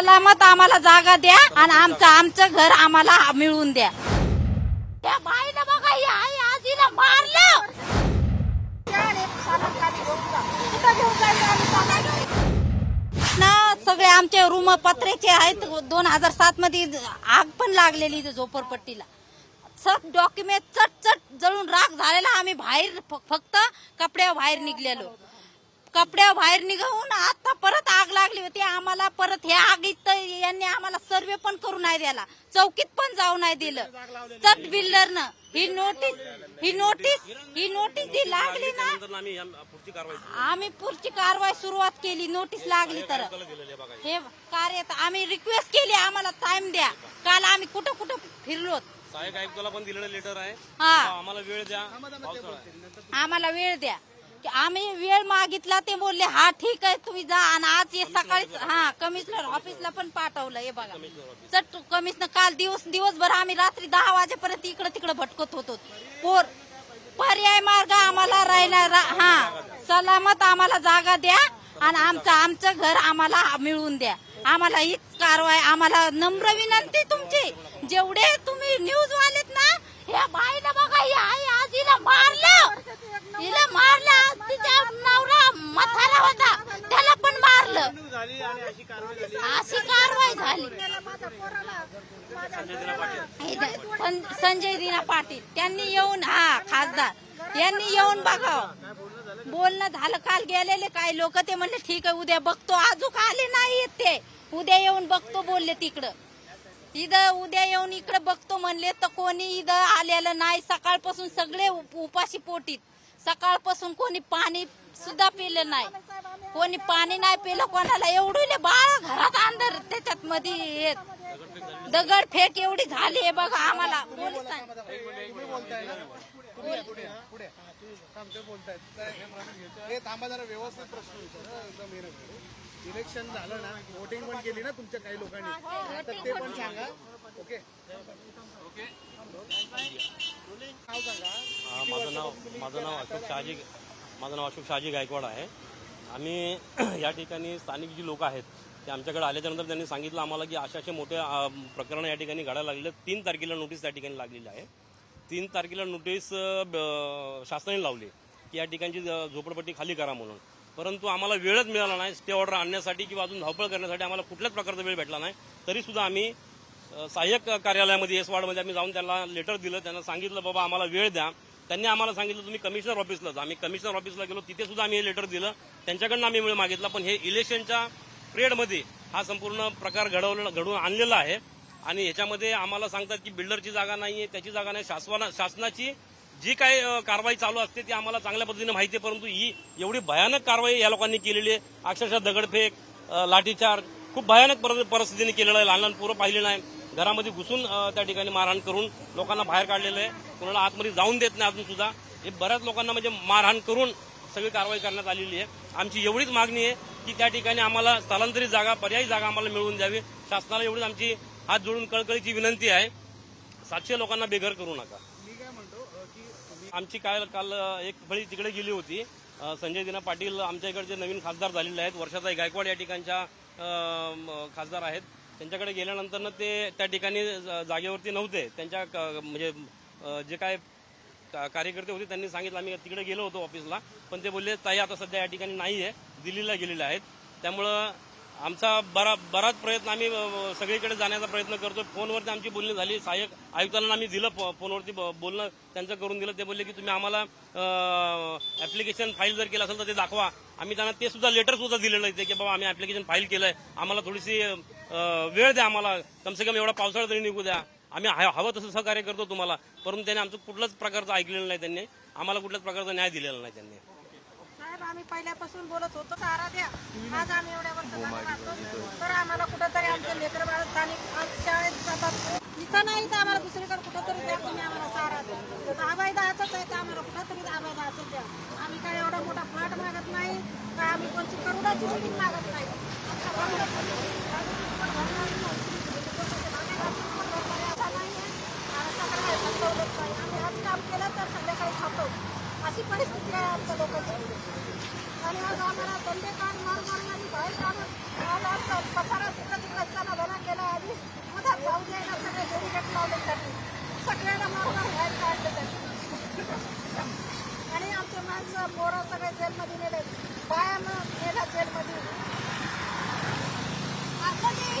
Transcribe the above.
सलामत आम्हाला जागा द्या आणि आमचं आमचं घर आम्हाला मिळवून द्या. त्या बाईनं बघा या आई आजीला मारलं. ना सगळे आमचे रूम पत्र्याचे आहेत. दोन हजार सात मध्ये आग पण लागलेली इथं झोपडपट्टीला. सब डॉक्युमेंट चट चट जळून राख झालेला. आम्ही बाहेर फ- फक्त कपड्या बाहेर निघलेलो. कपड्यावर बाहेर निघून आता परत आग लागली होती. आम्हाला परत हे आगीत यांनी आम्हाला सर्वे पण करू नाही द्याला चौकीत पण जाऊ नाही दिलं. चट बिल्डरनं ही नोटीस ही नोटीस ही नोटीस जी लागली ना आम्ही पुढची कारवाई सुरुवात केली. नोटीस लागली तर. हे कार्य आम्ही रिक्वेस्ट केली आम्हाला टाइम द्या. काल आम्ही कुठं कुठं फिरलो? सहाय्यक आयुक्ताला पण दिलेलं लेटर आहे. हा. आम्हाला वेळ द्या. आम्हाला वेळ द्या. आम्ही वेळ मागितला ते बोलले हा ठीक आहे तुम्ही जा. आणि आज हे सकाळीच हा कमिशनर ऑफिसला पण पाठवलं हे बघा. चट कमिशनर काल दिवस दिवसभर आम्ही रात्री दहा वाजेपर्यंत इकडे तिकडे भटकत होतो. पोर पर्याय मार्ग आम्हाला राहिला रा- हा सलामत आम्हाला जागा द्या आणि आमचं आमचं घर आम्हाला मिळवून द्या. आम्हाला हीच कारवाई आम्हाला नम्र विनंती तुमची. जेवढे तुम्ही न्यूज वालेत ना या बाईनं बघा ही आई आजीला मारलं हिला मारलं तिचा नवरा म्हातारा होता त्याला पण मारलं अशी कारवाई झाली. सं- संजय दिना पाटील त्यांनी येऊन हा खासदार यांनी येऊन बघावं बोलणं झालं काल गेलेले काही लोक ते म्हणले ठीक आहे उद्या बघतो. अजून आले नाही ते. उद्या येऊन बघतो बोलले तिकडं. इथं उद्या येऊन इकडे बघतो म्हणले तर कोणी इथं आलेलं नाही. सकाळपासून सगळे उप- उपाशी पोटीत. सकाळपासून कोणी पाणी सुद्धा पिलं नाही. कोणी पाणी नाही पिलं कोणाला एवढी बाळ घरात अंदर त्याच्यात मध्ये येत. दगड फेक एवढी झाली आहे बघा आम्हाला. इलेक्शन झालं ना वोटिंग पण केली ना तुमच्या काही लोकांनी. तर ते पण सांगा. ओके नाव सांगा हा, माझं नाव माझं नाव अशोक शहाजी. माझं नाव अशोक शहाजी गायकवाड आहे. आम्ही या ठिकाणी स्थानिक जी लोक आहेत ते आमच्याकडे आल्याच्यानंतर त्यांनी सांगितलं आम्हाला की अशा अशा मोठ्या प्रकरण या ठिकाणी घडायला लागलेलं तीन तारखेला नोटीस त्या ठिकाणी लागलेली आहे. तीन तारखेला नोटीस ब- शासनाने लावली की या ठिकाणची झोपडपट्टी खाली करा म्हणून. परंतु आम्हाला वेळच मिळाला नाही. स्टे ऑर्डर आणण्यासाठी किंवा अजून धावपळ करण्यासाठी आम्हाला कुठल्याच प्रकारचा वेळ भेटला नाही. तरी सुद्धा आम्ही सहाय्यक कार्यालयामध्ये एस वार्डमध्ये आम्ही जाऊन त्यांना लेटर दिलं. त्यांना सांगितलं बाबा आम्हाला वेळ द्या. त्यांनी आम्हाला सांगितलं तुम्ही कमिशनर ऑफिसला आम्ही कमिशनर ऑफिसला गेलो तिथे सुद्धा आम्ही हे लेटर दिलं. त्यांच्याकडनं आम्ही वेळ मागितला पण हे इलेक्शनच्या पिरियडमध्ये हा संपूर्ण प्रकार घडवलेला घडवून आणलेला आहे. आणि याच्यामध्ये आम्हाला सांगतात की बिल्डरची जागा नाहीये त्याची जागा नाही. शासना शासनाची जी काही कारवाई चालू असते ती आम्हाला चांगल्या पद्धतीने माहिती आहे परंतु ही एवढी भयानक कारवाई या लोकांनी केलेली आहे. अक्षरशः दगडफेक लाठीचार्ज खूप भयानक पर- परिस्थितीने केलेलं आहे. लहान लहान पोरं पाहिली नाही. घरामध्ये घुसून त्या ठिकाणी मारहाण करून लोकांना बाहेर काढलेलं आहे. कोणाला आतमध्ये जाऊन देत नाही अजून सुद्धा. हे बऱ्याच लोकांना म्हणजे मारहाण करून सगळी कारवाई करण्यात आलेली आहे. आमची एवढीच मागणी आहे की त्या ठिकाणी आम्हाला स्थलांतरित जागा पर्यायी जागा आम्हाला मिळवून द्यावी. शासनाला एवढीच आमची हात जोडून कळकळीची विनंती आहे. सातशे लोकांना बेघर करू नका. मी काय आमची काल काल एक फळी तिकडे गेली होती. संजय दिना पाटील आमच्या इकडचे नवीन खासदार झालेले आहेत. वर्षाचा गायकवाड या ठिकाणच्या खासदार आहेत. त्यांच्याकडे गेल्यानंतर ते त्या ठिकाणी ज- जागेवरती नव्हते. त्यांच्या क- म्हणजे जे काय का- कार्यकर्ते होते त्यांनी सांगितलं आम्ही तिकडे गेलो होतो ऑफिसला. पण ते बोलले ताई आता सध्या या ठिकाणी नाही आहे दिल्लीला गेलेले आहेत. त्यामुळं आमचा बरा बराच प्रयत्न आम्ही सगळीकडे जाण्याचा प्रयत्न करतो फोनवरती आमची बोलणी झाली. सहाय्यक आयुक्तांना आम्ही दिलं फोनवरती ब- बोलणं. त्यांचं करून दिलं. ते बोलले की तुम्ही आम्हाला ऍप्लिकेशन फाईल जर केलं असेल तर ते दाखवा. आम्ही त्यांना ते सुद्धा लेटर सुद्धा दिलेलं आहे की बाबा आम्ही ऍप्लिकेशन फाईल केलंय. आम्हाला थोडीशी वेळ द्या आम्हाला. कमसे कम एवढा पावसाळा तरी निघू द्या. आम्ही हवं तसं सहकार्य करतो तुम्हाला. परंतु त्यांनी आमचं कुठल्याच प्रकारचं ऐकलेलं नाही त्यांनी. आम्हाला कुठल्याच प्रकारचा न्याय दिलेला नाही त्यांनी. साहेब आम्ही पहिल्यापासून बोलत होतो चारा द्या आज आम्ही एवढ्या वर्ष तर आम्हाला कुठंतरी आमचे लेकर बाळ स्थानिक आज शाळेत जातात इथं नाही तर आम्हाला दुसरीकडे कुठंतरी द्या तुम्ही आम्हाला चारा द्या आबाई दहाच आहे तर आम्हाला कुठंतरी आबाई दहाच द्या आम्ही काय एवढा मोठा फ्लॅट मागत नाही का आम्ही कोणची करोडाची बिल्डिंग मागत नाही आमच्या. आम्ही आज काम केलं तर संध्याकाळी अशी परिस्थिती आहे आमच्या लोकांची. आणि आज आम्हाला धंदे काढ मारून आणि बाहेर काढून आज आज पसारा तिकडं तिकडं असताना भरा केला आणि मधात जाऊ दे द्यायला सगळे बेरिकेट लावले त्यांनी. सगळ्यांना मारून बाहेर काढले त्यांनी. आणि आमचे माणसं पोरं सगळे जेलमध्ये नेले बायानं नेला जेलमध्ये. आता जे